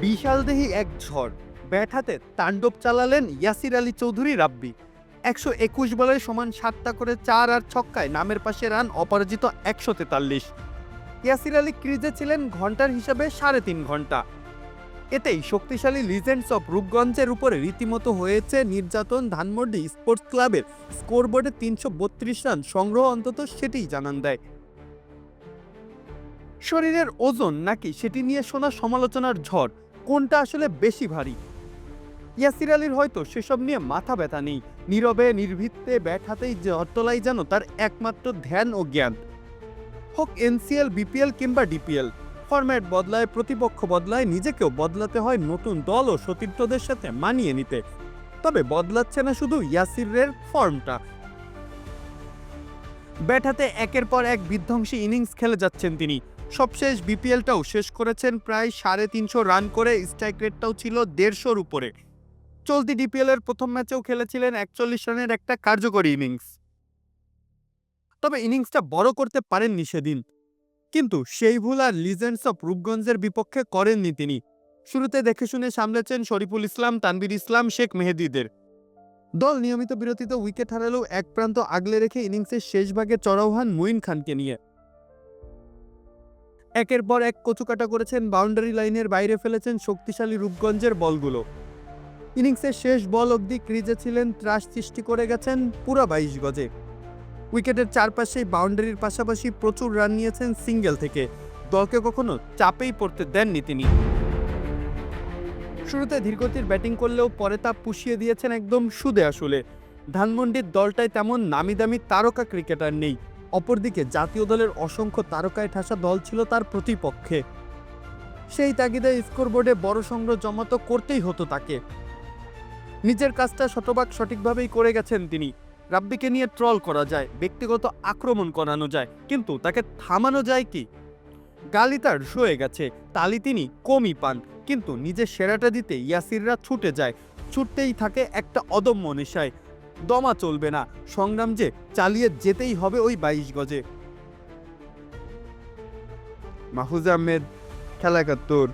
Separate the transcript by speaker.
Speaker 1: বিশালদেহী এক ঝড়। ব্যাট হাতে তাণ্ডব চালালেন ইয়াসির আলী চৌধুরী রাব্বি। একশো একুশ বলে সমান সাতটা করে চার আর ছক্কায় নামের পাশে রান অপরাজিত একশো তেতাল্লিশ। ইয়াসির আলী ক্রিজে ছিলেন ঘণ্টার হিসাবে সাড়ে তিন ঘণ্টা। এতেই শক্তিশালী লিজেন্ডস অফ রূপগঞ্জের উপরে রীতিমতো হয়েছে নির্যাতন ধানমন্ডি স্পোর্টস ক্লাবের স্কোরবোর্ডে তিনশো বত্রিশ রান সংগ্রহ অন্তত সেটিই জানান দেয়। শরীরের ওজন নাকি সেটি নিয়ে শোনা সমালোচনার ঝড়। কোনটা আসলে বেশি ভারী? ইয়াসির আলীর হয়তো সেসব নিয়ে মাথা ব্যথা নেই। নীরবে, নির্ভীতে ব্যাট হাতেই জটলাই যেন তার একমাত্র ধ্যান ও জ্ঞান। হোক এনসিএল, বিপিএল কিংবা ডিপিএল, ফরম্যাট বদলায়, প্রতিপক্ষ বদলায়, নিজেকেও বদলাতে হয় নতুন দল ও সতীর্থদের সাথে মানিয়ে নিতে। তবে বদলাচ্ছে না শুধু ইয়াসিরের ফর্মটা। ব্যাট হাতে একের পর এক বিধ্বংসী ইনিংস খেলে যাচ্ছেন তিনি। সবশেষ বিপিএলটাও শেষ করেছেন প্রায় সাড়ে তিনশো রান করে, স্ট্রাইক রেটটাও ছিল দেড়শোর উপরে। চলতি ডিপিএল এর প্রথম ম্যাচেও খেলেছিলেন একচল্লিশ রানের একটা কার্যকরী ইনিংস। তবে ইনিংসটা বড় করতে পারেননি সেদিন। কিন্তু সেই ভুল আর লিজেন্ডস অফ রূপগঞ্জের বিপক্ষে করেননি তিনি। শুরুতে দেখে শুনে সামলেছেন শরীফুল ইসলাম তানবির ইসলাম, শেখ মেহেদিদের। দল নিয়মিত বিরতিতে উইকেট হারালেও এক প্রান্ত আগলে রেখে ইনিংসের শেষ ভাগে চড়াও হন মুইন খানকে নিয়ে। একের পর এক কচুকাটা করেছেন বাউন্ডারি লাইনের বাইরে ফেলেছেন শক্তিশালী রূপগঞ্জের বলগুলো। ইনিংসের শেষ বল অবধি ক্রিজে ছিলেন, ত্রাস সৃষ্টি করে গেছেন পুরা বাইশ গজে। উইকেটের চারপাশেই বাউন্ডারির পাশাপাশি প্রচুর রান নিয়েছেন সিঙ্গেল থেকে। দলকে কখনো চাপেই পড়তে দেননি তিনি। শুরুতে ধীরগতির ব্যাটিং করলেও পরে তা পুষিয়ে দিয়েছেন একদম সুদে আসলে। ধানমন্ডির দলটায় তেমন নামি দামি তারকা ক্রিকেটার নেই। অপরদিকে জাতীয় দলের অসংখ্য তারকায় ঠাসা দল ছিল তার প্রতিপক্ষে। সেই তাগিদে স্কোরবোর্ডে বড় সংগ্রহ জমা তো করতেই হতো তাকে। নিজের কাজটা শতভাগ সঠিকভাবেই করে গেছেন তিনি। রাব্বিকে নিয়ে ট্রল করা যায়, ব্যক্তিগত আক্রমণ করানো যায়, কিন্তু তাকে থামানো যায় কি? গালি তার সয়ে গেছে, তালি তিনি কমই পান, কিন্তু নিজের সেরাটা দিতে ইয়াসিররা ছুটে যায়। ছুটতেই থাকে একটা অদম্য নেশায় দমা চলবে না। সংগ্রাম যে চালিয়ে যেতেই হবে ওই বাইশ গজে। মাহফুজ আহমেদ, খেলা একাত্তর।